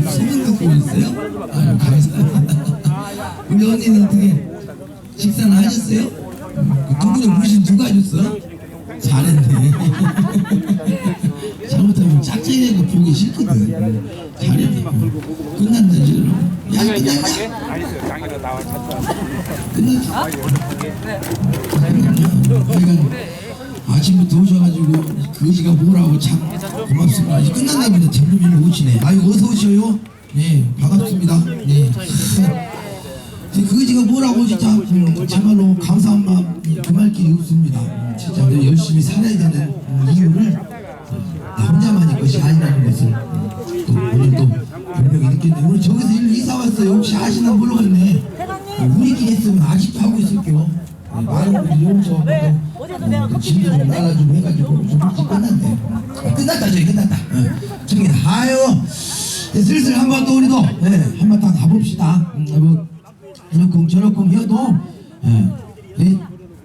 소문 듣고 있어요? 아유 감사합니다. 우리 언니는 어떻게 식사는 하셨어요? 그 누구를 무신 누가 해줬어? 잘했네. 잘못하면 짝짝이가 보기 싫거든. 잘했네. 끝났네 지금. 야 나와 찼다. 끝났어? 아침부터 오셔가지고 그지가 뭐라고 참 고맙습니다. 이제 끝났나 보네. 대부분 오시네. 아유 어서 오셔요. 네 반갑습니다. 네. 그 그지가 뭐라고 진짜 음, 정말로 감사한 마음 그말 길이 없습니다. 음, 진짜 열심히 살아야 되는 음, 이유를 나 혼자만의 것이 아니라는 것을 음, 또 오늘 또 분명히 느꼈는데 오늘 저기서 이사 왔어요. 혹시 아시나 모르겠네. 어, 우리끼리 했으면 아직도 하고 있을게요. 네, 많은 분들이 오셔서 또 진도를 나라 좀 해가지고 좀 끝났네. 아, 끝났다 저기 끝났다. 어, 저기 아유 슬슬 한번 또 우리도 네, 한번 다 가봅시다. 음, 뭐 저렇쿵 저렇쿵 해도 예, 예,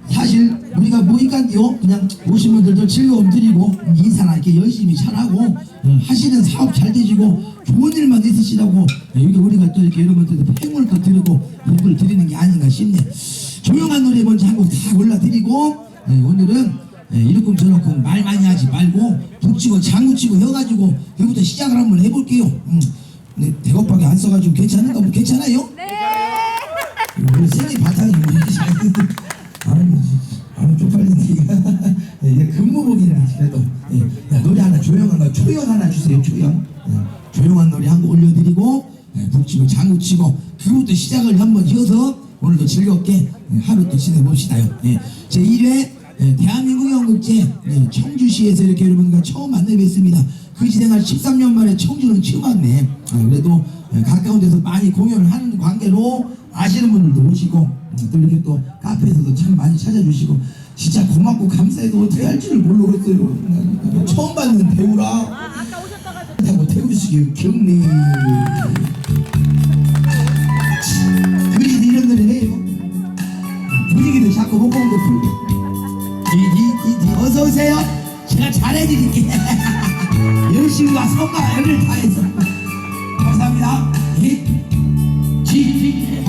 사실 우리가 뭐니까요 그냥 오신 분들도 즐거움 드리고 인사나 이렇게 열심히 잘하고 예, 하시는 사업 잘 되시고 좋은 일만 있으시라고 예, 여기 우리가 또 이렇게 여러분들도 팽을 또 드리고 복을 드리는 게 아닌가 싶네 조용한 노래 먼저 한 곡 다 골라드리고 예, 오늘은 예, 이렇쿵 저렇쿵 말 많이 하지 말고 북치고 장구치고 해가지고 여기부터 시작을 한번 해볼게요. 음, 네, 대겁하게 안 써가지고 괜찮은가 뭐 괜찮아요? 우리 생이 바탕이 뭐 이렇게 잘. 아무 아무 쪽팔리니까 예, 이게 근무복이라 그래도. 예, 야, 노래 하나 조용한 거 초연 하나 주세요 초연 예, 조용한 노래 한 곡 올려드리고 예, 북치고 장구치고 그것부터 시작을 한번 이어서 오늘도 즐겁게 예, 하루 또 지내봅시다요. 예, 제 1회 예, 대한민국 연극제 예, 청주시에서 이렇게 여러분과 처음 만나 뵙습니다. 그 진행할 13년 만에 청주는 처음 왔네. 어, 그래도 예, 가까운 데서 많이 공연을 하는 관계로 아시는 분들도 오시고 음, 또 이렇게 또 카페에서도 참 많이 찾아주시고 진짜 고맙고 감사해도 어떻게 할지를 모르겠어요. 음, 처음 받는 배우라. 하고 태우시길 경례. 그리도 이런 노래 해요. 분위기도 자꾸 호봉도 풀고. 어서 오세요. 제가 잘해드릴게. 열심히 와서 엄마 열을 다해서. 감사합니다. 이, 지, 지.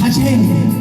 다시 해. 먼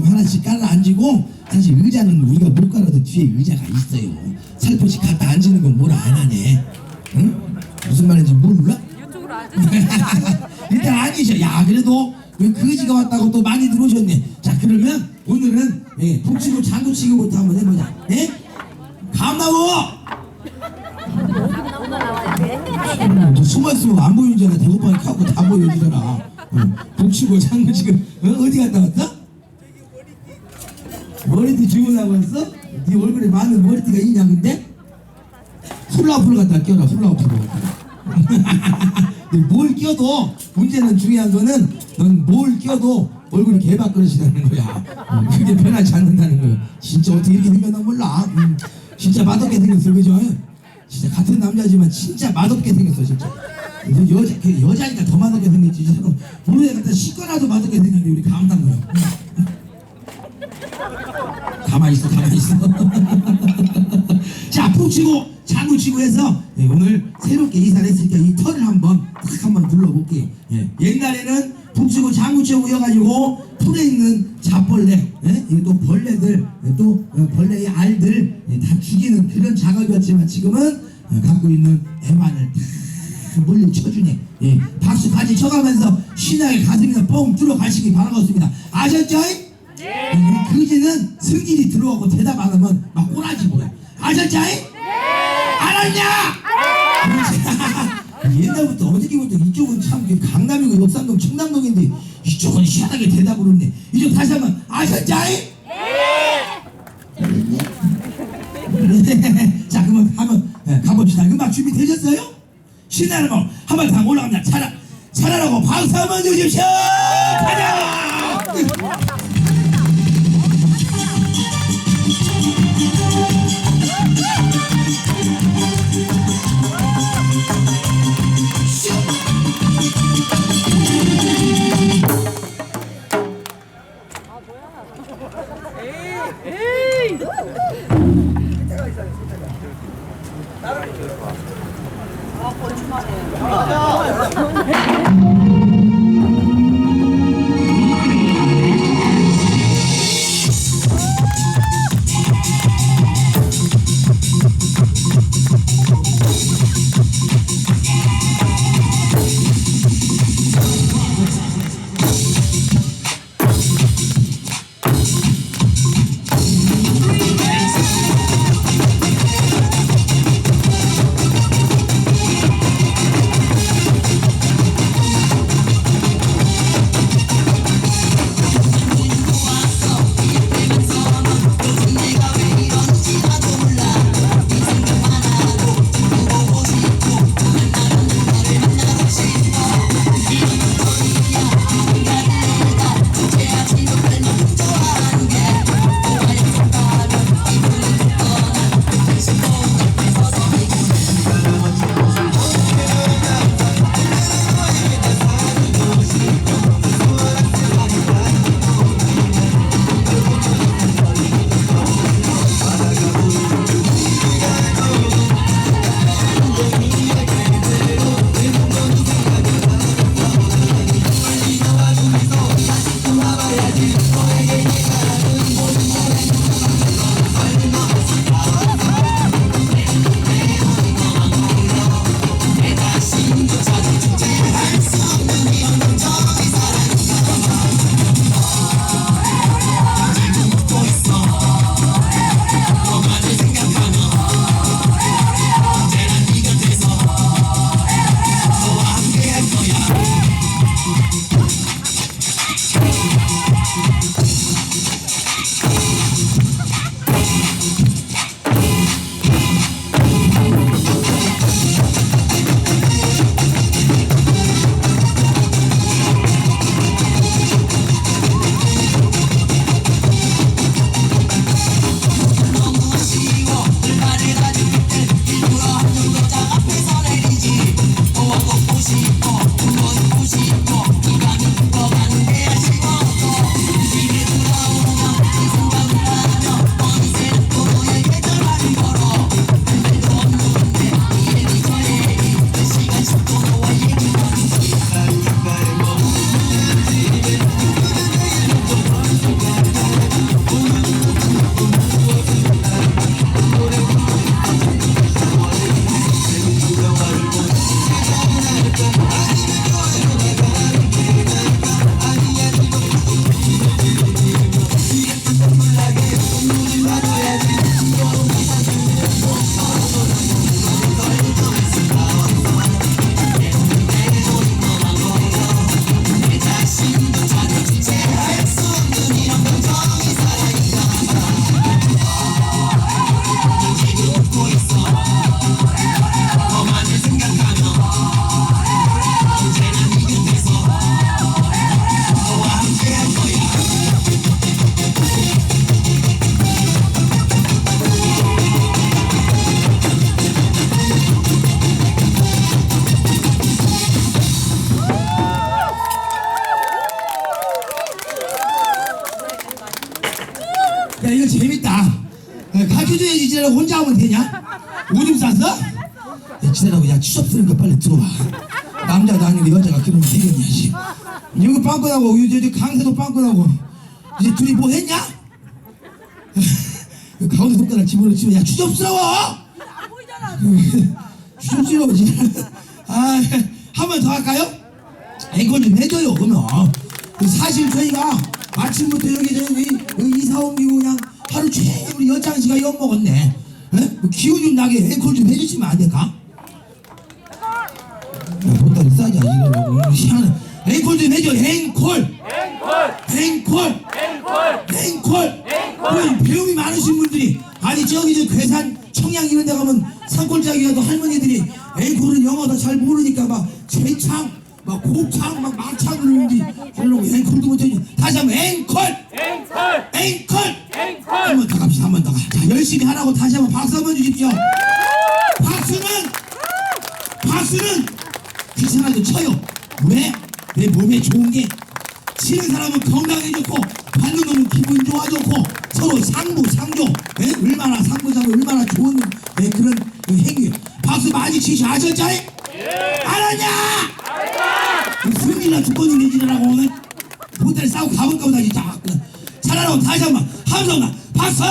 있으면 하나씩 깔아 앉고 사실 의자는 우리가 못 깔아도 뒤에 의자가 있어요 살포시 갖다 앉는 건 뭐라 안 하네 응? 무슨 말인지 몰라? 이쪽으로 앉으세요. 일단 아니셔. 야 그래도 왜 거지가 왔다고 또 많이 들어오셨네. 자 그러면 오늘은 예, 북치고 장구치기부터 한번 해보자. 예? 저 숨어 있으면 안 보이잖아. 대구방에 가고 다 보여주잖아. 어, 북치고 장구치기 어, 어디 갔다 왔어? 머리띠 주문하고 왔어? 네 얼굴에 많은 머리띠가 있냐 근데? 훌라후프 갖다 껴라 훌라후프로. 뭘 껴도 문제는 중요한 거는 넌 뭘 껴도 얼굴이 개밥그릇이라는 거야. 어, 그게 변하지 않는다는 거야. 진짜 어떻게 이렇게 생겼나 몰라. 음, 진짜 맛없게 생겼어, 그죠? 진짜 같은 남자지만 진짜 맛없게 생겼어, 진짜. 너 여자 그 여자니까 더 맛없게 생겼지. 갖다 씻거나도 맛없게 생긴데 우리 감당 거야. 음. 가만히 있어, 가만히 있어. 자, 푹 치고 장구 치고 해서 예, 오늘 새롭게 이사를 했으니까 이 털을 한번 탁 한번 눌러볼게요. 예, 옛날에는 푹 치고 장구 치고 이어가지고 풀에 있는 잡벌레, 예, 이또 벌레들, 예, 또 어, 벌레의 알들 예, 다 죽이는 그런 작업이었지만 지금은 어, 갖고 있는 애만을 다 물리쳐주네. 예, 박수 같이 쳐가면서 신나게 가슴이나 뻥 들어가시기 바라겠습니다. 아셨죠? 네. 우리 그제는 승진이 들어가고 대답 안 하면 막 꼬라지 뭐야. 아셨죠? 네. 알았냐? 네. 옛날부터 어저께부터 이쪽은 참 강남이고 역삼동 청담동인데 이쪽은 희한하게 대답을 없네. 이쪽 다시 한번 아셨죠? 네. 자 그러면 한번 예, 가봅시다. 음악 준비 되셨어요? 신나는 거 한번 다 올라갑니다. 차라 차라라고 박수 한번 주십시오. 가자. 쓰니까 빨리 들어와 남자도 아니고 여자가 그러면 되겠냐 씨 여기 빵꾸나고 여기 강세도 빵꾸나고 이제 둘이 뭐 했냐? 그 가운데 손가락 집어넣으면 야 추접스러워 추접스러워 진짜 아한 번 더 할까요? 앵콜 좀 해줘요 그러면 그 사실 저희가 아침부터 여기 저기 여기 이사 옮기고 그냥 하루 종일 우리 여장 씨가 엿 먹었네 에? 뭐 기운 좀 나게 앵콜 좀 해주시면 안 될까? 야, 보따리 싸지 이러고 희한해 앵콜 좀 해줘. 앵콜. 앵콜. 앵콜. 앵콜. 배움이 많으신 분들이 아니 저기 저 괴산 청양 이런 데 가면 산골짜기 가도 할머니들이 앵콜은 영어 다잘 모르니까 막 최창 막 곱창 막 막창 그러는지 그러고 앵콜도 못하니 다시 한번 앵콜. 앵콜. 앵콜. 앵콜. 한번 더 갑시다 한번 더. 자 열심히 하라고 다시 한번 박수 한번 주십시오. 박수는 박수는 귀찮아도 쳐요. 왜? 내 몸에 좋은 게 치는 사람은 건강에 좋고 받는 놈은 기분 좋아 좋고 서로 상부 상조 예? 얼마나 상부 상조 얼마나 좋은 예, 그런 그 행위 박수 많이 치시 아셨죠? 알았냐? 승리나 두번이 내지라고 오늘 보따리 싸고 가볼까 보다 진짜 잘하라고 다시 한번 함성나 박수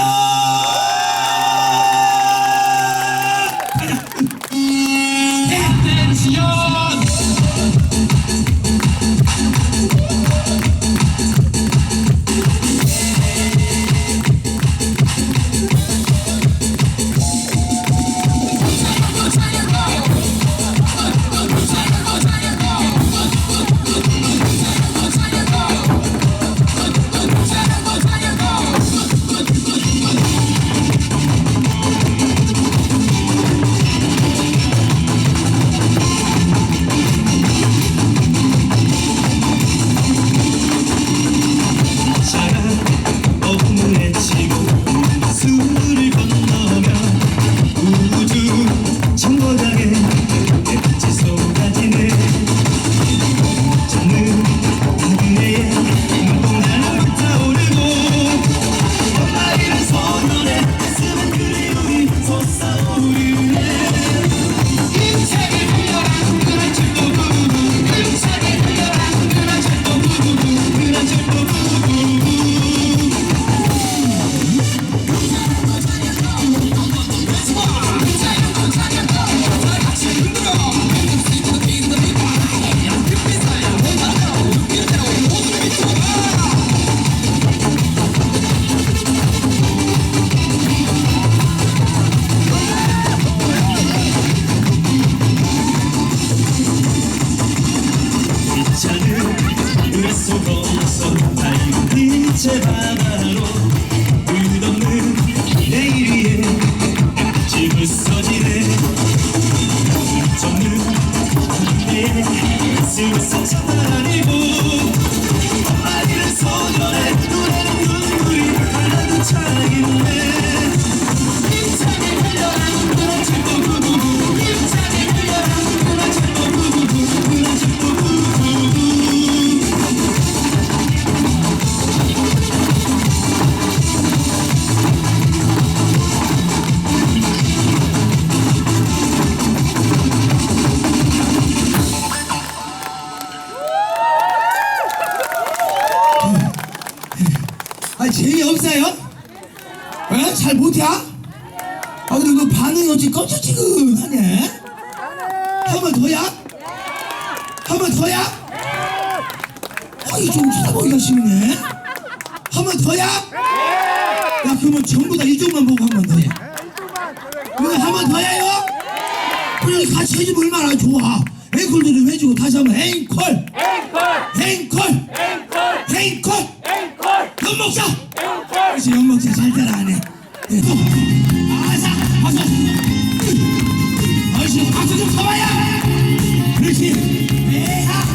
차는 아이 좀 쳐다보기가 싫네. 한 번 더야? 야 그러면 전부 다 이쪽만 보고 한 번 더해. 이거 한 번 더해요? 그래 같이 해주면 얼마나 좋아. 앵콜도 좀 해주고 다시 한번 앵콜. 앵콜. 앵콜. 앵콜. 앵콜. 앵콜. 연목사 앵콜. 그렇지 연목사 잘 따라하네 예, 또. 아사 박수. 얼씨 박수 좀 쳐봐요. 그렇지. 에하하하